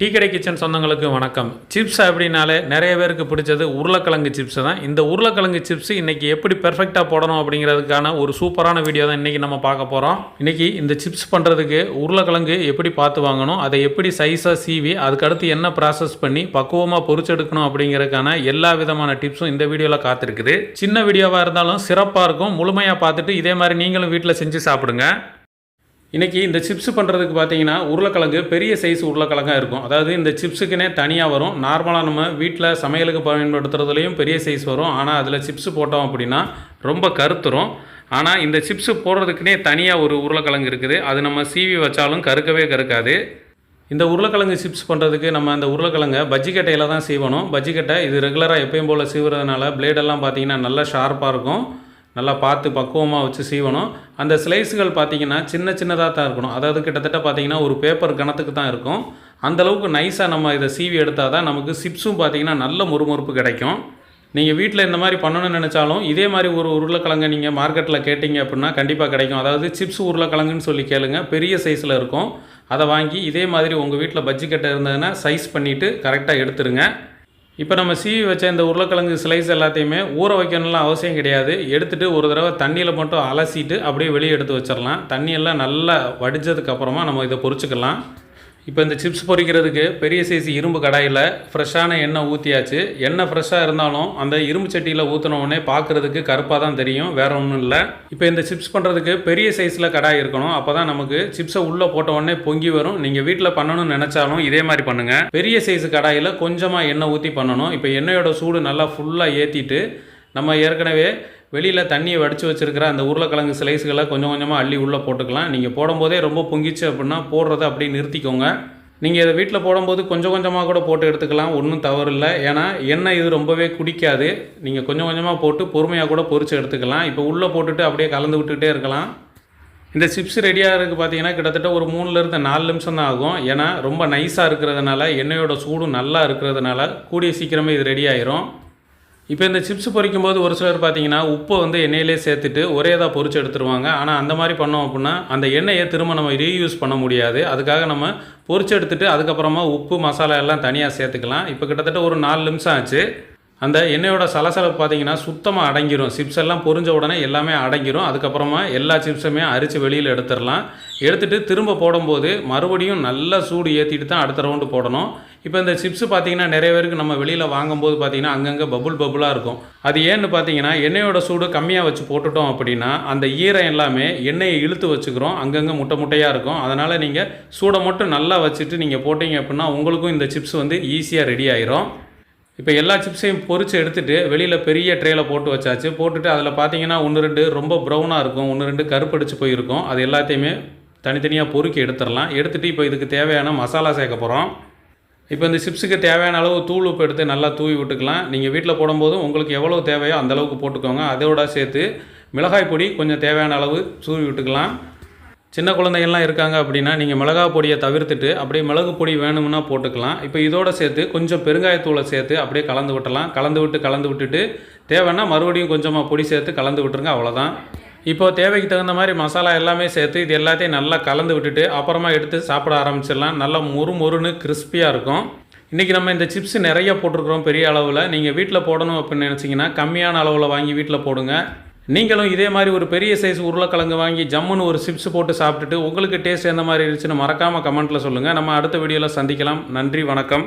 Tea கடை kitchen சொந்தங்களுக்கு வணக்கம். சிப்ஸ் அப்படின்னாலே நிறைய பேருக்கு பிடிச்சது உருளைக்கிழங்கு சிப்ஸ் தான். இந்த உருளைக்கிழங்கு சிப்ஸ் இன்றைக்கி எப்படி பெர்ஃபெக்டாக போடணும் அப்படிங்கிறதுக்கான ஒரு சூப்பரான வீடியோ தான் இன்றைக்கி நம்ம பார்க்க போகிறோம் இன்றைக்கி இந்த சிப்ஸ் பண்ணுறதுக்கு உருளைக்கிழங்கு எப்படி பார்த்து வாங்கணும் அதை எப்படி சைஸாக சீவி அதுக்கடுத்து என்ன ப்ராசஸ் பண்ணி பக்குவமாக பொரிச்செடுக்கணும் அப்படிங்கிறதுக்கான எல்லா விதமான டிப்ஸும் இந்த வீடியோவில் காத்திருக்குது. சின்ன வீடியோவாக இருந்தாலும் சிறப்பாக இருக்கும். முழுமையாக பார்த்துட்டு இதே மாதிரி நீங்களும் வீட்டில் செஞ்சு சாப்பிடுங்க. இன்றைக்கி இந்த சிப்ஸ் பண்ணுறதுக்கு பார்த்தீங்கன்னா உருளைக்கிழங்கு பெரிய சைஸ் உருளைக்கிழங்காக இருக்கும். அதாவது இந்த சிப்ஸுக்குனே தனியாக வரும். நார்மலாக நம்ம வீட்டில் சமையலுக்கு பயன்படுத்துறதுலையும் பெரிய சைஸ் வரும். ஆனால் அதில் சிப்ஸ் போட்டோம் அப்படின்னா ரொம்ப கருத்துரும். ஆனால் இந்த சிப்ஸ் போடுறதுக்குனே தனியாக ஒரு உருளைக்கிழங்கு இருக்குது. அது நம்ம சீவி வச்சாலும் கருக்கவே கருக்காது. இந்த உருளைக்கிழங்கு சிப்ஸ் பண்ணுறதுக்கு நம்ம அந்த உருளைக்கிழங்கை பஜ்ஜிக்கட்டையில் தான் சீவணும். பஜ்ஜிக்கட்டை இது ரெகுலராக எப்பயும் போல் சீவுறதுனால பிளேடெல்லாம் பார்த்தீங்கன்னா நல்லா ஷார்ப்பாக இருக்கும். நல்லா பார்த்து பக்குவமாக வச்சு சீவணும். அந்த ஸ்லைஸுகள் பார்த்தீங்கன்னா சின்ன சின்னதாக தான் இருக்கணும். அதாவது கிட்டத்தட்ட பார்த்தீங்கன்னா ஒரு பேப்பர் கணத்துக்கு தான் இருக்கும். அந்தளவுக்கு நைஸாக நம்ம இதை சீவி எடுத்தால் தான் நமக்கு சிப்ஸும் பார்த்தீங்கன்னா நல்ல முறுமுறுப்பு கிடைக்கும். நீங்கள் வீட்டில் இந்த மாதிரி பண்ணணும்னு நினச்சாலும் இதே மாதிரி ஒரு உருளைக்கிழங்கை நீங்கள் மார்க்கெட்டில் கேட்டிங்க அப்படின்னா கண்டிப்பாக கிடைக்கும். அதாவது சிப்ஸ் உருளைக்கிழங்குன்னு சொல்லி கேளுங்க. பெரிய சைஸில் இருக்கும். அதை வாங்கி இதே மாதிரி உங்கள் வீட்டில் பஜ்ஜி கட்டை இருந்ததுன்னா சைஸ் பண்ணிவிட்டு கரெக்டாக எடுத்துருங்க. இப்போ நம்ம சீவி வச்ச இந்த உருளைக்கிழங்கு ஸ்லைஸ் எல்லாத்தையுமே ஊற வைக்கணும்லாம் அவசியம் கிடையாது. எடுத்துகிட்டு ஒரு தடவை தண்ணியில் மட்டும் அலசிட்டு அப்படியே வெளியே எடுத்து வச்சிடலாம் தண்ணியெல்லாம் நல்லா வடித்ததுக்கப்புறமா நம்ம இதை பொறிச்சிக்கலாம் இப்போ இந்த சிப்ஸ் பொரிக்கிறதுக்கு பெரிய சைஸ் இரும்பு கடாயில் ஃப்ரெஷ்ஷான எண்ணெய் ஊற்றியாச்சு எண்ணெய் ஃப்ரெஷ்ஷாக இருந்தாலும் அந்த இரும்பு சட்டியில் ஊற்றின உடனே பார்க்குறதுக்கு கருப்பாக தான் தெரியும் வேறு ஒன்றும் இல்லை. இப்போ இந்த சிப்ஸ் பண்ணுறதுக்கு பெரிய சைஸில் கடாய் இருக்கணும். அப்போ தான் நமக்கு சிப்ஸை உள்ளே போட்ட உடனே பொங்கி வரும். நீங்கள் வீட்டில் பண்ணணும்னு நினச்சாலும் இதே மாதிரி பண்ணுங்கள் பெரிய சைஸ் கடாயில் கொஞ்சமாக எண்ணெய் ஊற்றி பண்ணணும். இப்போ எண்ணெயோட சூடு நல்லா ஃபுல்லாக ஏற்றிட்டு நம்ம ஏற்கனவே வெளியில் தண்ணியை வடித்து வச்சுருக்கிற அந்த உருளைக்கிழங்கு ஸ்லைஸுகளை கொஞ்சம் கொஞ்சமாக அள்ளி உள்ளே போட்டுக்கலாம். நீங்கள் போடும்போதே ரொம்ப பொங்கிச்சு அப்படின்னா போடுறத அப்படியே நிறுத்திக்கோங்க. நீங்கள் இதை வீட்டில் போடும்போது கொஞ்சம் கொஞ்சமாக கூட போட்டு எடுத்துக்கலாம். ஒன்றும் தவறு இல்லை ஏன்னா எண்ணெய் இது ரொம்பவே குடிக்காது. நீங்கள் கொஞ்சம் கொஞ்சமாக போட்டு பொறுமையாக கூட பொறிச்சு எடுத்துக்கலாம். இப்போ உள்ளே போட்டுட்டு அப்படியே கலந்து விட்டுகிட்டே இருக்கலாம். இந்த சிப்ஸ் ரெடியாக இருக்குது பார்த்தீங்கன்னா கிட்டத்தட்ட ஒரு மூணுலேருந்து நாலு நிமிஷம் தான் ஆகும். ஏன்னா ரொம்ப நைஸாக இருக்கிறதுனால எண்ணெயோட சூடும் நல்லா இருக்கிறதுனால கூடிய சீக்கிரமே இது ரெடி ஆயிரும். இப்போ இந்த சிப்ஸ் பொரிக்கும் போது ஒரு சிலர் பார்த்தீங்கன்னா உப்பை வந்து எண்ணெயிலே சேர்த்துட்டு ஒரே இதாக பொரிச்சு எடுத்துருவாங்க. ஆனால் அந்த மாதிரி பண்ணோம் அப்படின்னா அந்த எண்ணெயை திரும்ப நம்ம ரீயூஸ் பண்ண முடியாது. அதுக்காக நம்ம பொரிச்சு எடுத்துட்டு அதுக்கப்புறமா உப்பு மசாலா எல்லாம் தனியாக சேர்த்துக்கலாம். இப்போ கிட்டத்தட்ட ஒரு நாலு நிமிஷம் ஆச்சு. அந்த எண்ணெயோட சலசலப்பு பார்த்தீங்கன்னா சுத்தமாக அடங்கிரும். சிப்ஸ் எல்லாம் பொரிஞ்ச உடனே எல்லாமே அடங்கிரும். அதுக்கப்புறமா எல்லா சிப்ஸுமே அரித்து வெளியில் எடுத்துடலாம். எடுத்துகிட்டு திரும்ப போடும்போது மறுபடியும் நல்லா சூடு ஏற்றிட்டு தான் அடுத்த ரவுண்டு போடணும். இப்போ இந்த சிப்ஸ் பார்த்தீங்கன்னா நிறைய பேருக்கு நம்ம வெளியில் வாங்கும்போது பார்த்தீங்கன்னா அங்கங்கே பபுள் பபுளாக இருக்கும். அது ஏன்னு பார்த்தீங்கன்னா எண்ணெயோட சூடு கம்மியாக வச்சு போட்டுட்டோம் அப்படின்னா அந்த ஈரம் எல்லாமே எண்ணெயை இழுத்து வச்சுக்கிறோம். அங்கங்கே முட்டை முட்டையாக இருக்கும். அதனால் நீங்கள் சூடை மட்டும் நல்லா வச்சுட்டு நீங்கள் போட்டிங்க அப்படின்னா உங்களுக்கும் இந்த சிப்ஸ் வந்து ஈஸியாக ரெடி ஆயிரும். இப்போ எல்லா சிப்ஸையும் பொறிச்சு எடுத்துகிட்டு வெளியில் பெரிய ட்ரேயில் போட்டு வச்சாச்சு. போட்டுட்டு அதில் பார்த்தீங்கன்னா ஒன்று ரெண்டு ரொம்ப ப்ரௌனாக இருக்கும் ஒன்று ரெண்டு கருப்படிச்சு போயிருக்கும். அது எல்லாத்தையுமே தனித்தனியாக பொறுக்கி எடுத்துடலாம். எடுத்துகிட்டு இப்போ இதுக்கு தேவையான மசாலா சேர்க்க போகிறோம் இப்போ இந்த சிப்ஸுக்கு தேவையான அளவு தூள் உப்பு எடுத்து நல்லா தூவி விட்டுக்கலாம். நீங்கள் வீட்டில் போடும்போது உங்களுக்கு எவ்வளோ தேவையோ அந்தளவுக்கு போட்டுக்கோங்க. அதோட சேர்த்து மிளகாய் பொடி கொஞ்சம் தேவையான அளவு தூவி விட்டுக்கலாம். சின்ன குழந்தைகள்லாம் இருக்காங்க அப்படின்னா நீங்கள் மிளகாய் பொடியை தவிர்த்துட்டு அப்படியே மிளகு பொடி வேணும்னா போட்டுக்கலாம். இப்போ இதோட சேர்த்து கொஞ்சம் பெருங்காயத்தூளை சேர்த்து அப்படியே கலந்து விட்டலாம் கலந்து விட்டு கலந்து விட்டுட்டு தேவைன்னா மறுபடியும் கொஞ்சமாக பொடி சேர்த்து கலந்து விட்டுருங்க அவ்வளோதான் இப்போ தேவைக்கு தகுந்த மாதிரி மசாலா எல்லாமே சேர்த்து இது எல்லாத்தையும் நல்லா கலந்து விட்டுட்டு அப்புறமா எடுத்து சாப்பிட ஆரம்பிச்சிடலாம். நல்லா மொறு மொறுன்னு கிறிஸ்பியாக இருக்கும். இன்றைக்கி நம்ம இந்த சிப்ஸ் நிறைய போட்டிருக்கிறோம் பெரிய அளவில். நீங்கள் வீட்டில் போடணும் அப்படின்னு நினச்சிங்கன்னா கம்மியான அளவில் வாங்கி வீட்டில் போடுங்க. நீங்களும் இதே மாதிரி ஒரு பெரிய சைஸ் உருளைக்கிழங்கு வாங்கி ஜம்முன்னு ஒரு சிப்ஸ் போட்டு சாப்பிட்டுட்டு உங்களுக்கு டேஸ்ட் எந்த மாதிரி இருந்துச்சுன்னு மறக்காமல் கமெண்ட்டில் சொல்லுங்கள் நம்ம அடுத்த வீடியோவில் சந்திக்கலாம். நன்றி வணக்கம்.